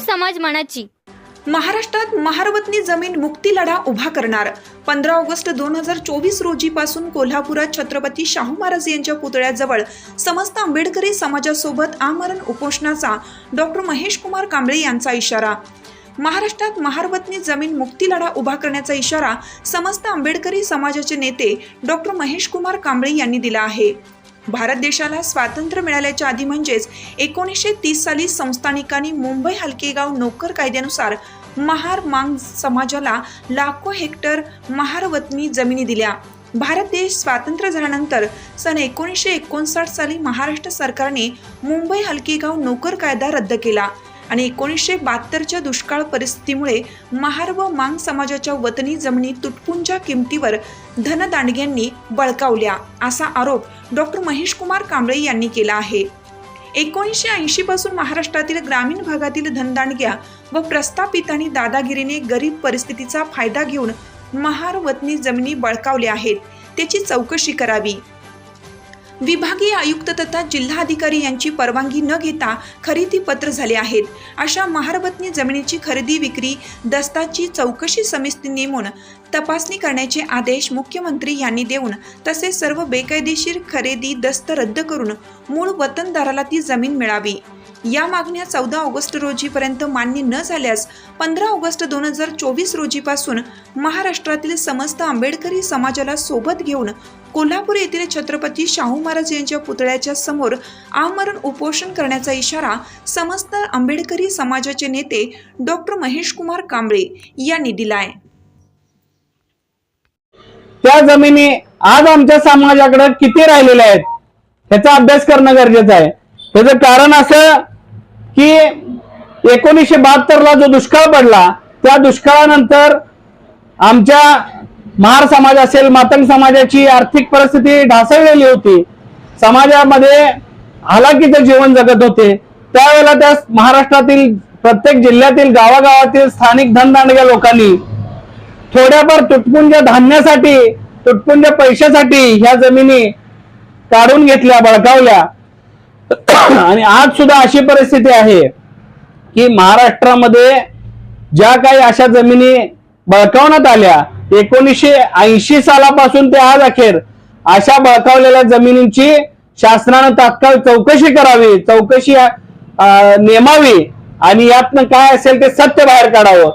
समाज मनाची. महाराष्ट्रात महारवतनी जमीन मुक्ती लढा उभा करणार. पंधरा ऑगस्ट दोन हजार चोवीस रोजीपासून कोल्हापुरात छत्रपती शाहू महाराज यांच्या पुतळ्याजवळ समस्त आंबेडकरी समाजासोबत आमरण उपोषणाचा डॉक्टर महेश कुमार कांबळे यांचा इशारा. महाराष्ट्रात महारवतनी जमीन मुक्ती लढा उभा करण्याचा इशारा समस्त आंबेडकरी समाजाचे नेते डॉक्टर महेश कुमार कांबळे यांनी दिला आहे. भारत देशाला स्वातंत्र्य मिळाल्याच्या आधी म्हणजेच एकोणीसशे तीस साली संस्थानिकांनी मुंबई हलकेगाव नोकर कायद्यानुसार महार मांग समाजाला लाखो हेक्टर महारवतनी जमिनी दिल्या. भारत देश स्वातंत्र्य झाल्यानंतर सन एकोणीसशे एकोणसाठ साली महाराष्ट्र सरकारने मुंबई हलकेगाव नोकर कायदा रद्द केला. आणि एकोणीसशे बहात्तरच्या दुष्काळ परिस्थितीमुळे महार व मांग समाजाच्या वतनी जमिनी तुटपुंच्या किमतीवर धनदांडग्यांनी बळकावल्या असा आरोप डॉक्टर महेश कुमार कांबळे यांनी केला आहे. एकोणीसशे ऐंशी पासून महाराष्ट्रातील ग्रामीण भागातील धनदांडग्या व प्रस्थापितांनी दादागिरीने गरीब परिस्थितीचा फायदा घेऊन महार वतनी जमिनी बळकावल्या आहेत. त्याची चौकशी करावी. विभागीय आयुक्त तथा जिल्हाधिकारी यांची परवानगी न घेता खरेदी पत्र झाले आहेत. अशा महारबत्नी जमिनीची खरेदी विक्री दस्ताची चौकशी समिती नेमून तपासणी करण्याचे आदेश मुख्यमंत्री यांनी देऊन तसेच सर्व बेकायदेशीर खरेदी दस्त रद्द करून मूळ वतनदाराला ती जमीन मिळावी. या मागण्या चौदा ऑगस्ट रोजीपर्यंत मान्य न झाल्यास पंधरा ऑगस्ट दोन हजार चोवीस रोजीपासून महाराष्ट्रातील समस्त आंबेडकरी समाजाला सोबत घेऊन कोल्हापूर येथील छत्रपती शाहू महाराज यांच्या पुतळ्याच्या समोर आमरण उपोषण करण्याचा इशारा समस्त आंबेडकरी समाजाचे नेते डॉक्टर महेश कुमार कांबळे यांनी दिलाय. त्या जमिनी आज आमच्या समाजाकडे किती राहिलेल्या आहेत ह्याचा अभ्यास करणं गरजेचं आहे. त्याचं कारण असं की एकोणीसशे बहात्तरला जो दुष्काळ पडला त्या दुष्काळानंतर आमच्या महार समाज असेल मातंग समाजाची आर्थिक परिस्थिती ढासळलेली होती. समाजामध्ये हालाकीचं जीवन जगत होते. त्यावेळेला त्या महाराष्ट्रातील प्रत्येक जिल्ह्यातील गावागावातील स्थानिक धनदांडग्या लोकांनी थोड्याफार तुटपुंज धान्यासाठी तुटपुंज पैशासाठी ह्या जमिनी काढून घेतल्या बळकावल्या. आणि आज सुद्धा अशी परिस्थिती आहे की महाराष्ट्रामध्ये ज्या काही अशा जमिनी बळकावण्यात आल्या एकोणीसशे ऐंशी सालापासून ते आज अखेर अशा बळकावलेल्या जमिनींची शासनानं तात्काळ चौकशी करावी चौकशी अं, नेमावी आणि यातनं काय असेल ते सत्य बाहेर काढावं.